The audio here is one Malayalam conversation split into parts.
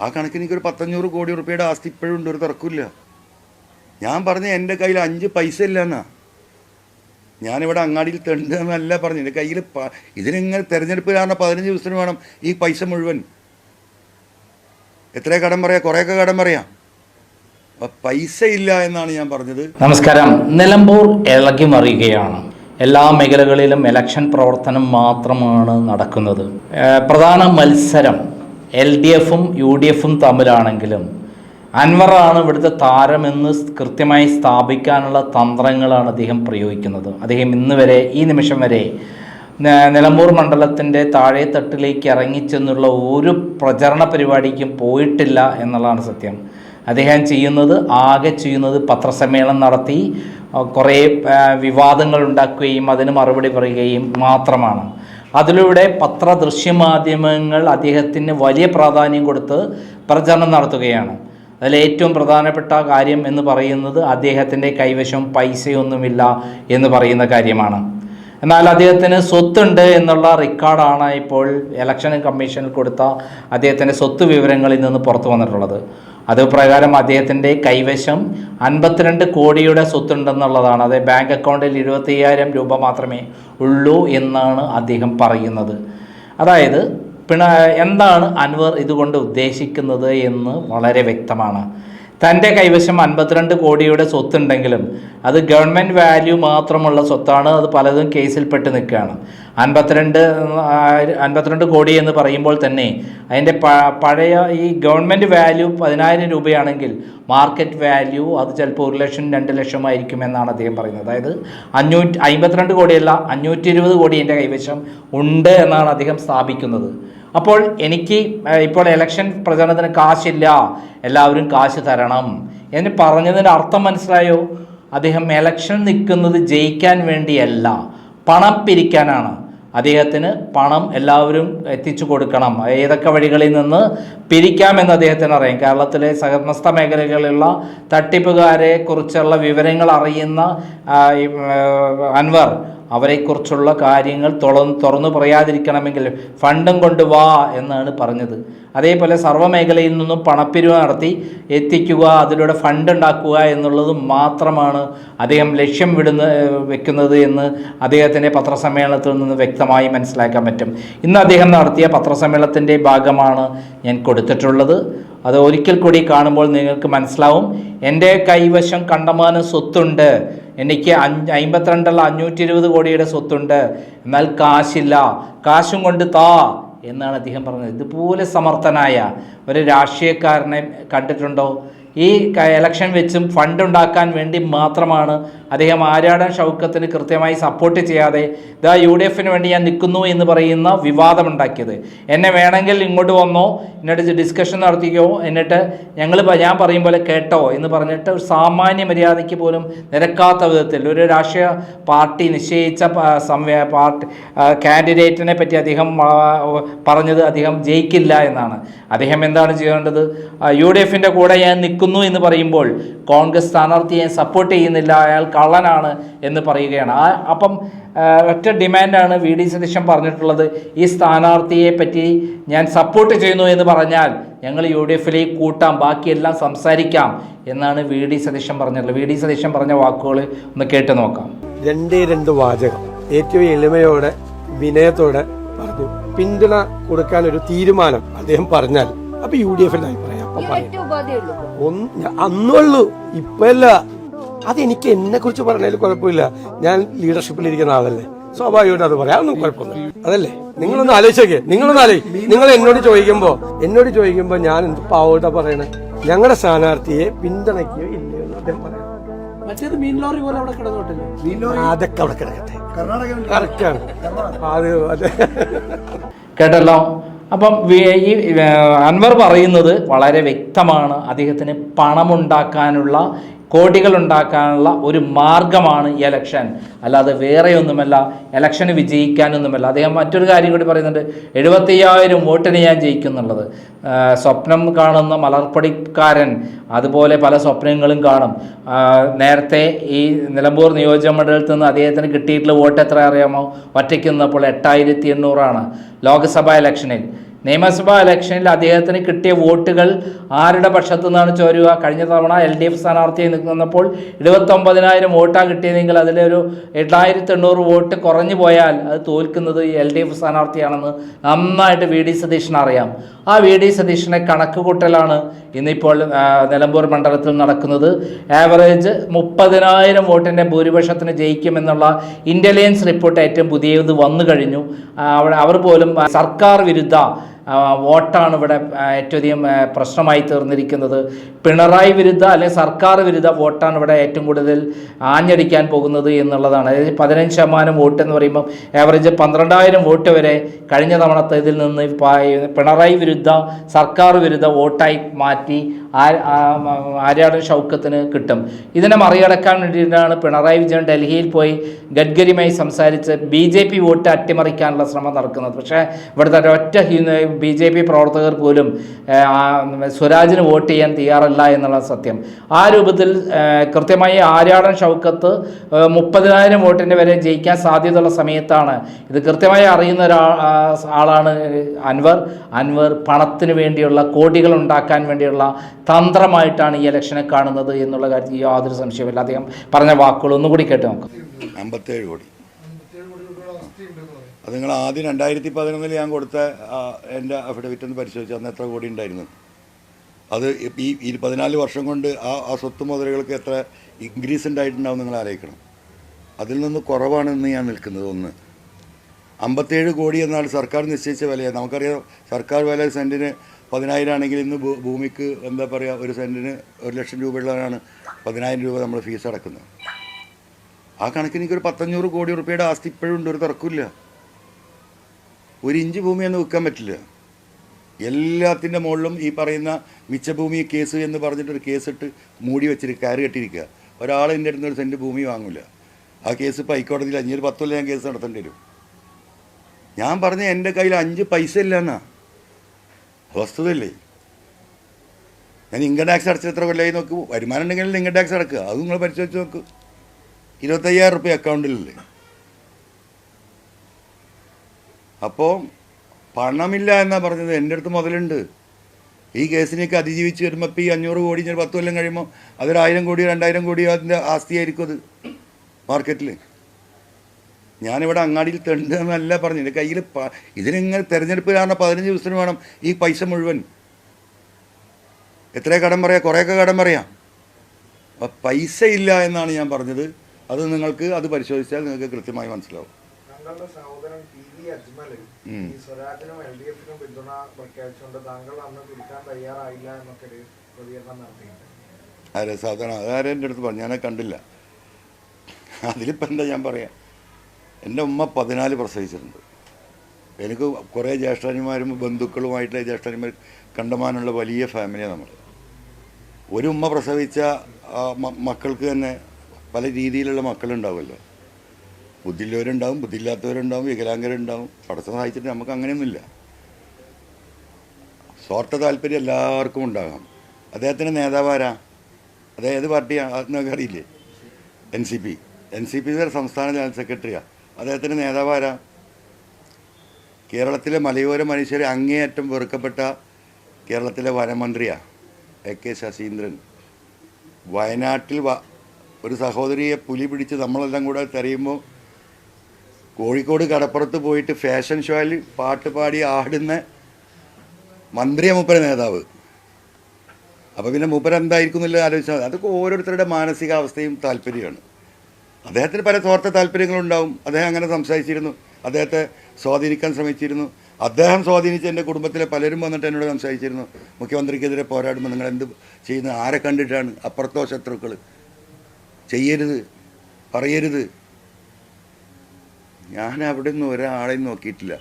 ആ കണക്കിന് എനിക്കൊരു പത്തഞ്ഞൂറ് കോടി റുപ്യയുടെ ആസ്തി ഇപ്പോഴും ഉണ്ട് ഒരു തർക്കമില്ല ഞാൻ പറഞ്ഞ എന്റെ കയ്യിൽ അഞ്ച് പൈസ ഇല്ല എന്നാ ഞാനിവിടെ അങ്ങാടിയിൽ തെണ്ടെന്നല്ല പറഞ്ഞു എന്റെ കയ്യിൽ ഇതിനിങ്ങനെ തിരഞ്ഞെടുപ്പ് കാരണം പതിനഞ്ച് ദിവസത്തിന് വേണം ഈ പൈസ മുഴുവൻ. എത്ര കടം പറയാം? കുറേയൊക്കെ കടം പറയാം. പൈസ ഇല്ല എന്നാണ് ഞാൻ പറഞ്ഞത്. നമസ്കാരം. നിലമ്പൂർ ഇളകി മറിയുകയാണ്. എല്ലാ മേഖലകളിലും ഇലക്ഷൻ പ്രവർത്തനം മാത്രമാണ് നടക്കുന്നത്. പ്രധാന മത്സരം എൽ ഡി എഫും യു ഡി എഫും തമ്മിലാണെങ്കിലും അൻവറാണ് ഇവിടുത്തെ താരമെന്ന് കൃത്യമായി സ്ഥാപിക്കാനുള്ള തന്ത്രങ്ങളാണ് അദ്ദേഹം പ്രയോഗിക്കുന്നത്. അദ്ദേഹം ഇന്ന് വരെ ഈ നിമിഷം വരെ നിലമ്പൂർ മണ്ഡലത്തിന്റെ താഴെത്തട്ടിലേക്ക് ഇറങ്ങിച്ചെന്നുള്ള ഒരു പ്രചരണ പരിപാടിക്കും പോയിട്ടില്ല എന്നുള്ളതാണ് സത്യം. അദ്ദേഹം ചെയ്യുന്നത് ആകെ ചെയ്യുന്നത് പത്രസമ്മേളനം നടത്തി കുറേ വിവാദങ്ങൾ ഉണ്ടാക്കുകയും അതിന് മറുപടി പറയുകയും മാത്രമാണ്. അതിലൂടെ പത്ര ദൃശ്യമാധ്യമങ്ങൾ അദ്ദേഹത്തിന് വലിയ പ്രാധാന്യം കൊടുത്ത് പ്രചരണം നടത്തുകയാണ്. അതിൽ ഏറ്റവും പ്രധാനപ്പെട്ട കാര്യം എന്ന് പറയുന്നത് അദ്ദേഹത്തിന്റെ കൈവശം പൈസയൊന്നുമില്ല എന്ന് പറയുന്ന കാര്യമാണ്. എന്നാൽ അദ്ദേഹത്തിന് സ്വത്തുണ്ട് എന്നുള്ള റെക്കോർഡാണ് ഇപ്പോൾ ഇലക്ഷൻ കമ്മീഷനിൽ കൊടുത്ത അദ്ദേഹത്തിന്റെ സ്വത്ത് വിവരങ്ങളിൽ നിന്ന് പുറത്തു വന്നിട്ടുള്ളത്. അത് പ്രകാരം അദ്ദേഹത്തിന്റെ കൈവശം അൻപത്തിരണ്ട് കോടിയുടെ സ്വത്തുണ്ടെന്നുള്ളതാണ്. അത് ബാങ്ക് അക്കൗണ്ടിൽ ഇരുപത്തി അയ്യായിരം രൂപ മാത്രമേ ഉള്ളൂ എന്നാണ് അദ്ദേഹം പറയുന്നത്. അതായത് പിണ എന്താണ് അൻവർ ഇതുകൊണ്ട് ഉദ്ദേശിക്കുന്നത് എന്ന് വളരെ വ്യക്തമാണ്. തന്റെ കൈവശം അൻപത്തിരണ്ട് കോടിയുടെ സ്വത്തുണ്ടെങ്കിലും അത് ഗവൺമെന്റ് വാല്യൂ മാത്രമുള്ള സ്വത്താണ്. അത് പലതും കേസിൽപ്പെട്ട് നിൽക്കുകയാണ്. അൻപത്തിരണ്ട് അൻപത്തിരണ്ട് കോടി എന്ന് പറയുമ്പോൾ തന്നെ അതിന്റെ പഴയ ഈ ഗവൺമെന്റ് വാല്യൂ പതിനായിരം രൂപയാണെങ്കിൽ മാർക്കറ്റ് വാല്യൂ അത് ചിലപ്പോൾ ഒരു ലക്ഷം രണ്ട് ലക്ഷമായിരിക്കും എന്നാണ് അദ്ദേഹം പറയുന്നത്. അതായത് അഞ്ഞൂറ്റി അമ്പത്തിരണ്ട് കോടിയല്ല അഞ്ഞൂറ്റി ഇരുപത് കോടി എന്റെ കൈവശം ഉണ്ട് എന്നാണ് അദ്ദേഹം സ്ഥാപിക്കുന്നത്. അപ്പോൾ എനിക്ക് ഇപ്പോൾ ഇലക്ഷൻ പ്രചരണത്തിന് കാശില്ല. എല്ലാവരും കാശ് തരണം. എന്ന് പറഞ്ഞതിന്റെ അർത്ഥം മനസ്സിലായോ? അദ്ദേഹം ഇലക്ഷൻ നിൽക്കുന്നത് ജയിക്കാൻ വേണ്ടിയല്ല. പണം പിരിക്കാനാണ്. അദ്ദേഹത്തിന് പണം എല്ലാവരും എത്തിച്ചു കൊടുക്കണം. ഏതൊക്കെ വഴികളിൽ നിന്ന് പിരിക്കാമെന്ന് അദ്ദേഹത്തിന് അറിയാം. കേരളത്തിലെ സമസ്ത മേഖലകളിലുള്ള തട്ടിപ്പുകാരെ കുറിച്ചുള്ള വിവരങ്ങൾ അറിയുന്ന അൻവർ അവരെക്കുറിച്ചുള്ള കാര്യങ്ങൾ തുറന്ന് തുറന്നു പറയാതിരിക്കണമെങ്കിൽ ഫണ്ടും കൊണ്ട് വാ എന്നാണ് പറഞ്ഞത്. അതേപോലെ സർവമേഖലയിൽ നിന്നും പണപ്പിരിവ് നടത്തി എത്തിക്കുക അതിലൂടെ ഫണ്ട് ഉണ്ടാക്കുക എന്നുള്ളത് മാത്രമാണ് അദ്ദേഹം ലക്ഷ്യം വിടുന്ന വെക്കുന്നത് എന്ന് അദ്ദേഹത്തിന്റെ പത്രസമ്മേളനത്തിൽ നിന്ന് വ്യക്തമായി മനസ്സിലാക്കാൻ പറ്റും. ഇന്ന് അദ്ദേഹം നടത്തിയ പത്രസമ്മേളനത്തിന്റെ ഭാഗമാണ് ഞാൻ കൊടുത്തിട്ടുള്ളത്. അത് ഒരിക്കൽ കൂടി കാണുമ്പോൾ നിങ്ങൾക്ക് മനസ്സിലാവും. എന്റെ കൈവശം കണ്ടമാനം സ്വത്തുണ്ട്. എനിക്ക് അഞ്ച് അമ്പത്തിരണ്ടല്ല അഞ്ഞൂറ്റി ഇരുപത് കോടിയുടെ സ്വത്തുണ്ട്. എന്നാൽ കാശില്ല. കാശും കൊണ്ട് താ എന്നാണ് അദ്ദേഹം പറഞ്ഞത്. ഇതുപോലെ സമർത്ഥനായ ഒരു രാഷ്ട്രീയക്കാരനെ കണ്ടിട്ടുണ്ടോ? ഈ ഇലക്ഷൻ വെച്ചും ഫണ്ട് ഉണ്ടാക്കാൻ വേണ്ടി മാത്രമാണ് അദ്ദേഹം ആരാടൻ ഷൗക്കത്തിന് കൃത്യമായി സപ്പോർട്ട് ചെയ്യാതെ ഇതാ യു ഡി എഫിന് വേണ്ടി ഞാൻ നിൽക്കുന്നു എന്ന് പറയുന്ന വിവാദമുണ്ടാക്കിയത്. എന്നെ വേണമെങ്കിൽ ഇങ്ങോട്ട് വന്നോ എന്നിട്ട് ഡിസ്കഷൻ നടത്തിക്കോ എന്നിട്ട് ഞങ്ങൾ ഞാൻ പറയും പോലെ കേട്ടോ എന്ന് പറഞ്ഞിട്ട് ഒരു സാമാന്യ മര്യാദയ്ക്ക് പോലും നിരക്കാത്ത വിധത്തിൽ ഒരു രാഷ്ട്രീയ പാർട്ടി നിശ്ചയിച്ച പാർട്ടി കാൻഡിഡേറ്റിനെ പറ്റി അദ്ദേഹം പറഞ്ഞത് അദ്ദേഹം ജയിക്കില്ല എന്നാണ്. അദ്ദേഹം എന്താണ് ചെയ്യേണ്ടത്? യു ഡി എഫിന്റെ കൂടെ ഞാൻ നിൽക്കുന്നു എന്ന് പറയുമ്പോൾ കോൺഗ്രസ് സ്ഥാനാർത്ഥിയെ സപ്പോർട്ട് ചെയ്യുന്നില്ല അയാൾ കള്ളനാണ് എന്ന് പറയുകയാണ്. ആ അപ്പം ഒറ്റ ഡിമാൻഡാണ് വി ഡി സതീശൻ പറഞ്ഞിട്ടുള്ളത്. ഈ സ്ഥാനാർത്ഥിയെ പറ്റി ഞാൻ സപ്പോർട്ട് ചെയ്യുന്നു എന്ന് പറഞ്ഞാൽ ഞങ്ങൾ യു ഡി എഫിലേക്ക് കൂട്ടാം ബാക്കിയെല്ലാം സംസാരിക്കാം എന്നാണ് വി ഡി സതീശൻ പറഞ്ഞിട്ടുള്ളത്. വി ഡി സതീശൻ പറഞ്ഞ വാക്കുകൾ ഒന്ന് കേട്ട് നോക്കാം. രണ്ടേ രണ്ട് വാചകം. ഏറ്റവും എളിമയോടെ വിനയത്തോടെ പറഞ്ഞു. പിന്തുണ കൊടുക്കാൻ ഒരു തീരുമാനം അദ്ദേഹം പറഞ്ഞാൽ. അപ്പൊ യു ഡി എഫിന്റെ അഭിപ്രായം അപ്പൊ പറയും. അന്നുള്ളൂ. ഇപ്പല്ല അതെനിക്ക് എന്നെ കുറിച്ച് പറഞ്ഞാലും കുഴപ്പമില്ല. ഞാൻ ലീഡർഷിപ്പിൽ ഇരിക്കുന്ന ആളല്ലേ. സ്വാഭാവികമായിട്ട് അത് പറയാം. അതൊന്നും കുഴപ്പമൊന്നും അതല്ലേ? നിങ്ങളൊന്ന് ആലോചിച്ചേ നിങ്ങളൊന്ന് ആലോചിക്കും നിങ്ങൾ എന്നോട് ചോദിക്കുമ്പോ എന്നോട് ചോദിക്കുമ്പോ ഞാൻ എന്ത് പാവോട്ടാ പറയണേ? ഞങ്ങളുടെ സ്ഥാനാർത്ഥിയെ പിന്തുണയ്ക്കുകയോ ഇല്ലയോ എന്ന് അദ്ദേഹം പറയാം. മറ്റേത് മീൻ ലോറി പോലെ അവിടെ കിടന്നോട്ടില്ലേ? അതൊക്കെ അവിടെ കിടക്കട്ടെ. കറക്റ്റാണ്. അത് അതെ. കേട്ടല്ലോ. അപ്പം ഈ അൻവർ പറയുന്നത് വളരെ വ്യക്തമാണ്. അദ്ദേഹത്തിന് പണമുണ്ടാക്കാനുള്ള കോടികൾ ഉണ്ടാക്കാനുള്ള ഒരു മാർഗമാണ് ഈ എലക്ഷൻ അല്ലാതെ വേറെയൊന്നുമല്ല എലക്ഷന് വിജയിക്കാനൊന്നുമല്ല. അദ്ദേഹം മറ്റൊരു കാര്യം കൂടി പറയുന്നുണ്ട് എഴുപത്തയ്യായിരം വോട്ടിന് ഞാൻ ജയിക്കും എന്നുള്ളത് സ്വപ്നം കാണുന്ന മലർപ്പടിക്കാരൻ അതുപോലെ പല സ്വപ്നങ്ങളും കാണും. നേരത്തെ ഈ നിലമ്പൂർ നിയോജക മണ്ഡലത്തിൽ നിന്ന് അദ്ദേഹത്തിന് കിട്ടിയിട്ടുള്ള വോട്ട് എത്ര അറിയാമോ? ഒറ്റയ്ക്ക് നിന്നപ്പോൾ എട്ടായിരത്തി എണ്ണൂറാണ്. ലോക്സഭാ ഇലക്ഷനിൽ നിയമസഭാ ഇലക്ഷനിൽ അദ്ദേഹത്തിന് കിട്ടിയ വോട്ടുകൾ ആരുടെ പക്ഷത്തു നിന്നാണ് ചോരുക? കഴിഞ്ഞ തവണ എൽ ഡി എഫ് സ്ഥാനാർത്ഥിയായി നിൽക്കുന്നപ്പോൾ എഴുപത്തൊമ്പതിനായിരം വോട്ടാണ് കിട്ടിയതെങ്കിൽ അതിലൊരു എണ്ണായിരത്തി എണ്ണൂറ് വോട്ട് കുറഞ്ഞു പോയാൽ അത് തോൽക്കുന്നത് എൽ ഡി എഫ് സ്ഥാനാർത്ഥിയാണെന്ന് നന്നായിട്ട് വി ഡി സതീഷിന് അറിയാം. ആ വി ഡി സതീഷിനെ കണക്ക് കൂട്ടലാണ് ഇന്നിപ്പോൾ നിലമ്പൂർ മണ്ഡലത്തിൽ നടക്കുന്നത്. ആവറേജ് മുപ്പതിനായിരം വോട്ടിന്റെ ഭൂരിപക്ഷത്തിന് ജയിക്കുമെന്നുള്ള ഇന്റലിജൻസ് റിപ്പോർട്ട് ഏറ്റവും പുതിയത് വന്നു കഴിഞ്ഞു. അവർ പോലും സർക്കാർ വിരുദ്ധ വോട്ടാണ് ഇവിടെ ഏറ്റവും അധികം പ്രശ്നമായി തീർന്നിരിക്കുന്നത്. പിണറായി വിരുദ്ധ അല്ലെങ്കിൽ സർക്കാർ വിരുദ്ധ വോട്ടാണ് ഇവിടെ ഏറ്റവും കൂടുതൽ ആഞ്ഞടിക്കാൻ പോകുന്നത് എന്നുള്ളതാണ്. അതായത് പതിനഞ്ച് ശതമാനം വോട്ട് എന്ന് പറയുമ്പോൾ ആവറേജ് പന്ത്രണ്ടായിരം വോട്ട് വരെ കഴിഞ്ഞ തവണത്തെ ഇതിൽ നിന്ന് പിണറായി വിരുദ്ധ സർക്കാർ വിരുദ്ധ വോട്ടായി മാറ്റി ആര്യാടൻ ഷൗക്കത്തിന് കിട്ടും. ഇതിനെ മറികടക്കാൻ വേണ്ടിയിട്ടാണ് പിണറായി വിജയൻ ഡൽഹിയിൽ പോയി ഗഡ്കരിയുമായി സംസാരിച്ച് ബി ജെ പി വോട്ട് അട്ടിമറിക്കാനുള്ള ശ്രമം നടക്കുന്നത്. പക്ഷേ ഇവിടുത്തെ ഒറ്റ ബി ജെ പി പ്രവർത്തകർ പോലും സ്വരാജിന് വോട്ട് ചെയ്യാൻ തയ്യാറല്ല എന്നുള്ള സത്യം. ആ രൂപത്തിൽ കൃത്യമായി ആര്യാടൻ ഷൗക്കത്ത് മുപ്പതിനായിരം വോട്ടിന്റെ വരെ ജയിക്കാൻ സാധ്യതയുള്ള സമയത്താണ്. ഇത് കൃത്യമായി അറിയുന്ന ഒരാൾ ആളാണ് അൻവർ. അൻവർ പണത്തിന് വേണ്ടിയുള്ള കോടികൾ ഉണ്ടാക്കാൻ വേണ്ടിയുള്ള തന്ത്രമായിട്ടാണ് ഈ ഇലക്ഷനെ കാണുന്നത് എന്നുള്ള കാര്യത്തിൽ യാതൊരു സംശയമില്ല അദ്ദേഹം പറഞ്ഞ വാക്കുകൾ ഒന്നുകൂടി കേട്ട് നോക്കാം. അമ്പത്തേഴ് കോടി. അത് നിങ്ങൾ ആദ്യം രണ്ടായിരത്തി പതിനൊന്നിൽ ഞാൻ കൊടുത്ത എന്റെ അഫിഡവിറ്റ് ഒന്ന് പരിശോധിച്ചു അന്ന് എത്ര കോടി ഉണ്ടായിരുന്നു. അത് ഈ ഈ പതിനാല് വർഷം കൊണ്ട് ആ ആ സ്വത്ത് മുതലുകൾക്ക് എത്ര ഇൻക്രീസ് ഉണ്ടായിട്ടുണ്ടാവും നിങ്ങൾ ആലോചിക്കണം. അതിൽ നിന്ന് കുറവാണ് ഞാൻ നിൽക്കുന്നത് ഒന്ന്. അമ്പത്തേഴ് കോടി എന്നാണ് സർക്കാർ നിശ്ചയിച്ച വിലയാണ് നമുക്കറിയാം സർക്കാർ വില സെന്റിന് പതിനായിരം ആണെങ്കിൽ ഇന്ന് ഭൂമിക്ക് എന്താ പറയുക ഒരു സെന്റിന് ഒരു ലക്ഷം രൂപയുള്ളതാണ് പതിനായിരം രൂപ നമ്മൾ ഫീസ് അടക്കുന്നത്. ആ കണക്കിന് എനിക്കൊരു പത്തഞ്ഞൂറ് കോടി റുപ്യയുടെ ആസ്തി ഇപ്പോഴും ഉണ്ട് ഒരു തർക്കമില്ല ഒരു ഇഞ്ച് ഭൂമിയൊന്നും വിൽക്കാൻ പറ്റില്ല. എല്ലാത്തിന്റെ മുകളിലും ഈ പറയുന്ന മിച്ചഭൂമി കേസ് എന്ന് പറഞ്ഞിട്ടൊരു കേസിട്ട് മൂടി വെച്ചിട്ട് കയറി കെട്ടിയിരിക്കുക. ഒരാൾ എന്റെ അടുത്ത് ഒരു സെന്റ് ഭൂമി വാങ്ങില്ല ആ കേസ് ഇപ്പോൾ ഹൈക്കോടതിയിൽ അഞ്ഞൊരു പത്തൊല്ല ഞാൻ കേസ് നടത്തേണ്ടി വരും. ഞാൻ പറഞ്ഞ എന്റെ കയ്യിൽ അഞ്ച് പൈസ ഇല്ല വസ്തുതല്ലേ ഞാൻ ഇൻകം ടാക്സ് അടച്ചിട്ട് എത്ര കൊല്ലമായി നോക്കൂ? വരുമാനം ഉണ്ടെങ്കിൽ ഇൻകം ടാക്സ് അടക്കുക? അത് നിങ്ങൾ പരിശോധിച്ച് നോക്കൂ. ഇരുപത്തയ്യായിരം റുപ്യ അക്കൗണ്ടിലല്ലേ അപ്പോൾ പണമില്ല എന്നാ പറഞ്ഞത്? എന്റെ അടുത്ത് മുതലുണ്ട്. ഈ കേസിനെയൊക്കെ അതിജീവിച്ച് വരുമ്പോൾ ഇപ്പോൾ ഈ അഞ്ഞൂറ് കോടി ഞാൻ പത്ത് കൊല്ലം കഴിയുമ്പോൾ അതൊരായിരം കോടിയോ രണ്ടായിരം കോടിയോ അതിന്റെ ആസ്തിയായിരിക്കും അത് മാർക്കറ്റിൽ ഞാനിവിടെ അങ്ങാടിയിൽ തെണ്ടെന്നല്ല പറഞ്ഞു എന്റെ കയ്യിൽ ഇതിനിങ്ങനെ തിരഞ്ഞെടുപ്പ് കാരണം പതിനഞ്ച് ദിവസത്തിന് വേണം ഈ പൈസ മുഴുവൻ. എത്ര കടം പറയാം? കുറേയൊക്കെ കടം പറയാം. അപ്പം പൈസ ഇല്ല എന്നാണ് ഞാൻ പറഞ്ഞത്. അത് നിങ്ങൾക്ക് അത് പരിശോധിച്ചാൽ നിങ്ങൾക്ക് കൃത്യമായി മനസ്സിലാവും. ഉം. ഈ സ്വരാജിനും എൽ ഡി എഫിനും പിന്തുണ പ്രഖ്യാപിച്ചുകൊണ്ട് താങ്കൾ അന്ന് തയ്യാറായില്ല എന്നൊക്കെ ഒരു പ്രതികരണം നടത്തിയിട്ടുണ്ട്. ആരെ സാധാരണ അതാരും എന്റെ അടുത്ത് പറഞ്ഞു? ഞാനെ കണ്ടില്ല. അതിലിപ്പോൾ എന്താ ഞാൻ പറയാം? എന്റെ ഉമ്മ പതിനാല് പ്രസവിച്ചിട്ടുണ്ട്. എനിക്ക് കുറേ ജ്യേഷ്ഠാനിമാരും ബന്ധുക്കളുമായിട്ട് ജ്യേഷ്ഠാനിമാർ കണ്ടമാനുള്ള വലിയ ഫാമിലിയാണ് നമ്മൾ. ഒരു ഉമ്മ പ്രസവിച്ച മക്കൾക്ക് തന്നെ പല രീതിയിലുള്ള മക്കളുണ്ടാവുമല്ലോ. ബുദ്ധിയുള്ളവരുണ്ടാവും ബുദ്ധിയില്ലാത്തവരുണ്ടാവും വികലാംഗരുണ്ടാവും. പടച്ച സഹായിച്ചിട്ട് നമുക്ക് അങ്ങനെയൊന്നുമില്ല. സ്വാർത്ഥ താല്പര്യം എല്ലാവർക്കും ഉണ്ടാകാം. അദ്ദേഹത്തിന്റെ നേതാവാരാ അത് ഏത് പാർട്ടിയാണ് അത് നിങ്ങൾക്ക് അറിയില്ലേ? N C P. N C P സംസ്ഥാന ജനറൽ സെക്രട്ടറിയാണ് അദ്ദേഹത്തിന്റെ നേതാവാരാ കേരളത്തിലെ മലയോര മനുഷ്യരെ അങ്ങേയറ്റം വെറുക്കപ്പെട്ട കേരളത്തിലെ വനമന്ത്രിയാണ് എ കെ ശശീന്ദ്രൻ. വയനാട്ടിൽ ഒരു സഹോദരിയെ പുലി പിടിച്ച് നമ്മളെല്ലാം കൂടെ തെരയുമ്പോൾ കോഴിക്കോട് കടപ്പുറത്ത് പോയിട്ട് ഫാഷൻ ഷോയിൽ പാട്ട് പാടി ആടുന്ന മന്ത്രിയ മൂപ്പര നേതാവ്. അപ്പോൾ പിന്നെ മൂപ്പര എന്തായിരിക്കും എന്നുള്ള ആലോചിച്ചാൽ അതൊക്കെ ഓരോരുത്തരുടെ മാനസികാവസ്ഥയും താല്പര്യമാണ്. അദ്ദേഹത്തിന് പല സ്വാർത്ഥ താല്പര്യങ്ങളുണ്ടാവും. അദ്ദേഹം അങ്ങനെ സംസാരിച്ചിരുന്നു. അദ്ദേഹത്തെ സ്വാധീനിക്കാൻ ശ്രമിച്ചിരുന്നു. അദ്ദേഹം സ്വാധീനിച്ച എന്റെ കുടുംബത്തിലെ പലരും വന്നിട്ട് എന്നോട് സംസാരിച്ചിരുന്നു. മുഖ്യമന്ത്രിക്കെതിരെ പോരാടുമ്പോൾ നിങ്ങൾ എന്ത് ചെയ്യുന്നത്? ആരെ കണ്ടിട്ടാണ്? അപ്പുറത്തോ ശത്രുക്കൾ ചെയ്യരുത്. പറയരുത്. ഞാൻ അവിടെ നിന്ന് ഒരാളെയും നോക്കിയിട്ടില്ല.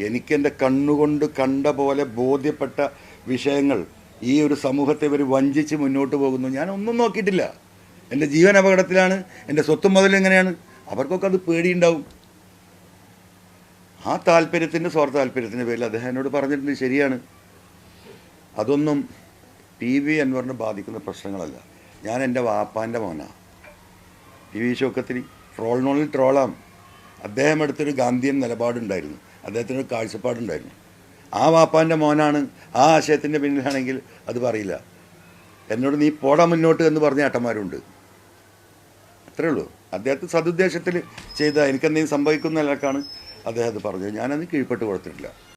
എനിക്കെന്റെ കണ്ണുകൊണ്ട് കണ്ട പോലെ ബോധ്യപ്പെട്ട വിഷയങ്ങൾ ഈ ഒരു സമൂഹത്തെ ഇവർ വഞ്ചിച്ച് മുന്നോട്ട് പോകുന്നു. ഞാൻ ഒന്നും നോക്കിയിട്ടില്ല. എന്റെ ജീവൻ അപകടത്തിലാണ്. എന്റെ സ്വത്തും മുതൽ എങ്ങനെയാണ്? അവർക്കൊക്കെ അത് പേടിയുണ്ടാവും. ആ താല്പര്യത്തിന്റെ സ്വാർത്ഥ താല്പര്യത്തിന്റെ പേരിൽ അദ്ദേഹം എന്നോട് പറഞ്ഞിട്ടുണ്ട് ശരിയാണ്. അതൊന്നും ടി വി അൻവറിനെ ബാധിക്കുന്ന പ്രശ്നങ്ങളല്ല. ഞാൻ എന്റെ വാപ്പാന്റെ മോനാണ് ടി വി ഷോക്കത്തിൽ ട്രോളിനോളിൽ ട്രോളാം. അദ്ദേഹം എടുത്തൊരു ഗാന്ധിയൻ നിലപാടുണ്ടായിരുന്നു. അദ്ദേഹത്തിനൊരു കാഴ്ചപ്പാടുണ്ടായിരുന്നു. ആ വാപ്പാന്റെ മോനാണ്. ആ ആശയത്തിന്റെ പിന്നിലാണെങ്കിൽ അത് പറയില്ല. എന്നോട് നീ പോടാ മുന്നോട്ട് എന്ന് പറഞ്ഞ ഏട്ടന്മാരുണ്ട്. അത്രേ ഉള്ളൂ. അദ്ദേഹത്തെ സതുദ്ദേശത്തിൽ ചെയ്ത എനിക്കെന്തെങ്കിലും സംഭവിക്കുന്ന നിലക്കാണ് അദ്ദേഹം അത് പറഞ്ഞത്. ഞാനത് കീഴ്പ്പെട്ട് കൊടുത്തിട്ടില്ല.